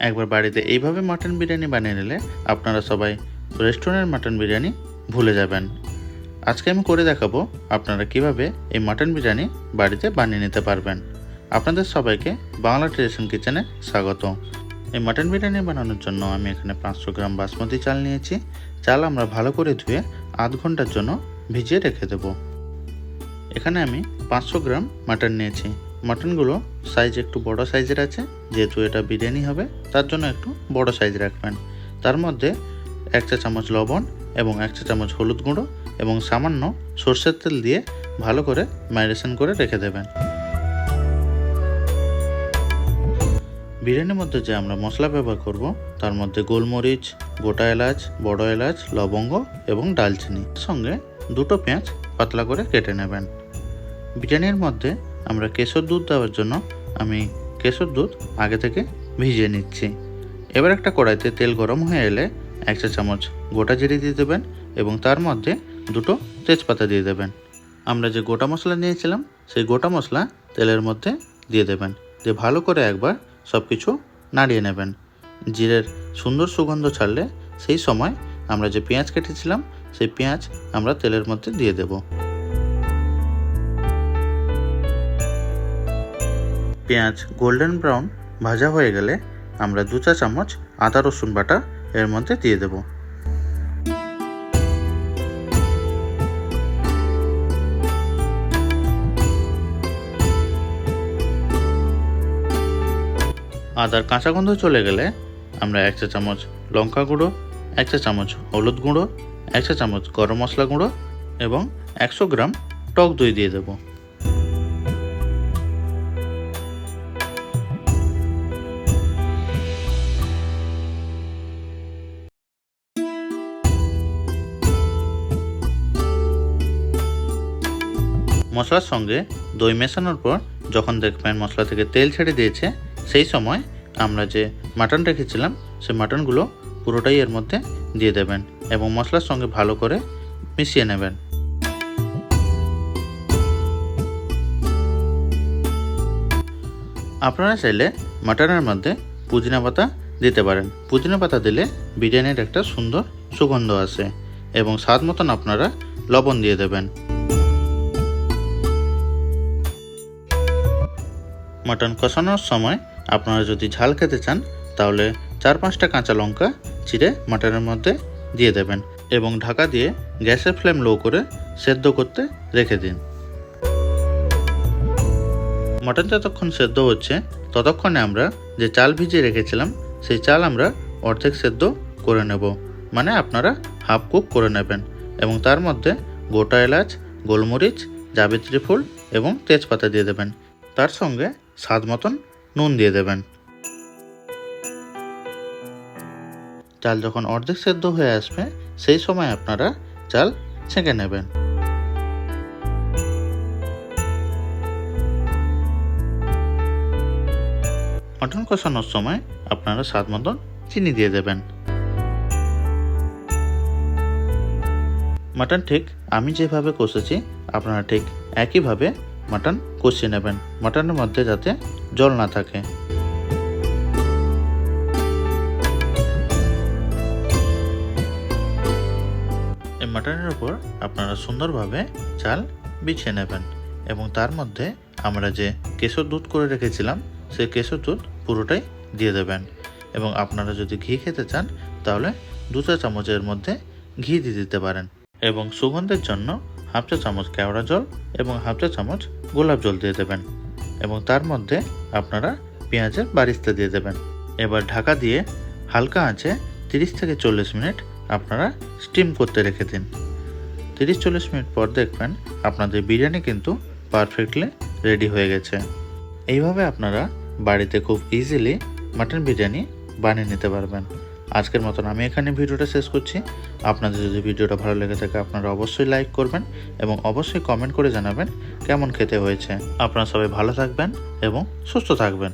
একবার বাড়িতে এইভাবে মাটন বিরিয়ানি বানিয়ে নিলে আপনারা সবাই রেস্টুরেন্টের মাটন বিরিয়ানি ভুলে যাবেন। আজকে আমি করে দেখাবো আপনারা কীভাবে এই মাটন বিরিয়ানি বাড়িতে বানিয়ে নিতে পারবেন। আপনাদের সবাইকে বাংলা ট্রেডিশন কিচেনে স্বাগত। এই মাটন বিরিয়ানি বানানোর জন্য আমি এখানে পাঁচশো গ্রাম বাসমতি চাল নিয়েছি। চাল আমরা ভালো করে ধুয়ে আধ ঘণ্টার জন্য ভিজিয়ে রেখে দেবো। এখানে আমি পাঁচশো গ্রাম মাটন নিয়েছি। মাটনগুলো সাইজ একটু বড় সাইজের আছে, যেহেতু এটা বিরিয়ানি হবে, তার জন্য একটু বড় সাইজ রাখবেন। তার মধ্যে এক চা চামচ লবণ এবং এক চা চামচ হলুদ গুঁড়ো এবং সামান্য সর্ষের তেল দিয়ে ভালো করে ম্যারিনেশন করে রেখে দেবেন। বিরিয়ানির মধ্যে যে আমরা মশলা ব্যবহার করব, তার মধ্যে গোলমরিচ, গোটা এলাচ, বড় এলাচ, লবঙ্গ এবং ডালচিনি। সঙ্গে দুটো পেঁয়াজ পাতলা করে কেটে নেবেন। বিরিয়ানির মধ্যে আমরা কেশর দুধ দেওয়ার জন্য আমি কেশর দুধ আগে থেকে ভিজিয়ে নিচ্ছি। এবার একটা কড়াইতে তেল গরম হয়ে এলে এক চা চামচ গোটা জিরে দিয়ে দেবেন এবং তার মধ্যে দুটো তেজপাতা দিয়ে দেবেন। আমরা যে গোটা মশলা নিয়েছিলাম, সেই গোটা মশলা তেলের মধ্যে দিয়ে দেবেন। দিয়ে ভালো করে একবার সব কিছু নাড়িয়ে নেবেন। জিরের সুন্দর সুগন্ধ ছাড়লে সেই সময় আমরা যে পেঁয়াজ কেটেছিলাম, সেই পেঁয়াজ আমরা তেলের মধ্যে দিয়ে দেব। পেঁয়াজ গোল্ডেন ব্রাউন ভাজা হয়ে গেলে আমরা দু চা চামচ আদা রসুন বাটা এর মধ্যে দিয়ে দেব। আদার কাঁচা গন্ধ চলে গেলে আমরা এক চা চামচ লঙ্কা গুঁড়ো, এক চা চামচ হলুদ গুঁড়ো, এক চা চামচ গরম মশলা গুঁড়ো এবং একশো গ্রাম টক দই দিয়ে দেবো। মশলার সঙ্গে দই মেশানোর পর যখন দেখবেন মশলা থেকে তেল ছেড়ে দিয়েছে, সেই সময় আমরা যে মাটন রেখেছিলাম, সেই মাটনগুলো পুরোটাই এর মধ্যে দিয়ে দেবেন এবং মশলার সঙ্গে ভালো করে মিশিয়ে নেবেন। আপনারা চাইলে মাটনের মধ্যে পুদিনা পাতা দিতে পারেন। পুদিনা পাতা দিলে বিরিয়ানির একটা সুন্দর সুগন্ধ আসে এবং স্বাদ মতন আপনারা লবণ দিয়ে দেবেন। মাটন কষানোর সময় আপনারা যদি ঝাল খেতে চান, তাহলে চার পাঁচটা কাঁচা লঙ্কা চিড়ে মাটনের মধ্যে দিয়ে দেবেন এবং ঢাকা দিয়ে গ্যাসের ফ্লেম লো করে সেদ্ধ করতে রেখে দিন। মটন যতক্ষণ সেদ্ধ হচ্ছে, ততক্ষণে আমরা যে চাল ভিজিয়ে রেখেছিলাম, সেই চাল আমরা অর্ধেক সেদ্ধ করে নেব। মানে আপনারা হাফ কুক করে নেবেন এবং তার মধ্যে গোটা এলাচ, গোলমরিচ, জাবিত্রী ফুল এবং তেজপাতা দিয়ে দেবেন। তার সঙ্গে স্বাদ মতন নুন দিয়ে দেবেন। চাল যখন অর্ধেক সেদ্ধ হয়ে আসবে, সেই সময় আপনারা চাল ছেঁকে নেবেন। মটন কষানোর সময় আপনারা স্বাদ মতন চিনি দিয়ে দেবেন। মাটন ঠিক আমি যেভাবে কষেছি, আপনারা ঠিক একইভাবে মাটন কষিয়ে নেবেন। মাটনের মধ্যে যাতে জল না থাকে। এই মাটনের উপর আপনারা সুন্দরভাবে চাল বিছিয়ে নেবেন এবং তার মধ্যে আমরা যে কেশর দুধ করে রেখেছিলাম, সেই কেশর দুধ পুরোটাই দিয়ে দেবেন। এবং আপনারা যদি ঘি খেতে চান, তাহলে দু চা চামচের মধ্যে ঘি দিয়ে দিতে পারেন। এবং সুগন্ধের জন্য হাফ চা চামচ কেওড়া জল এবং হাফ চা চামচ গোলাপ জল দিয়ে দেবেন এবং তার মধ্যে আপনারা পেঁয়াজের বারিস্তা দিয়ে দেবেন। এবার ঢাকা দিয়ে হালকা আঁচে তিরিশ থেকে চল্লিশ মিনিট আপনারা স্টিম করতে রেখে দিন। তিরিশ চল্লিশ মিনিট পর দেখবেন আপনাদের বিরিয়ানি কিন্তু পারফেক্টলি রেডি হয়ে গেছে। এইভাবে আপনারা বাড়িতে খুব ইজিলি মাটন বিরিয়ানি বানিয়ে নিতে পারবেন। আজকের মতন আমি এখানে ভিডিওটা শেষ করছি। আপনাদের যদি ভিডিওটা ভালো লেগে থাকে, আপনারা অবশ্যই লাইক করবেন এবং অবশ্যই কমেন্ট করে জানাবেন কেমন খেতে হয়েছে। আপনারা সবাই ভালো থাকবেন এবং সুস্থ থাকবেন।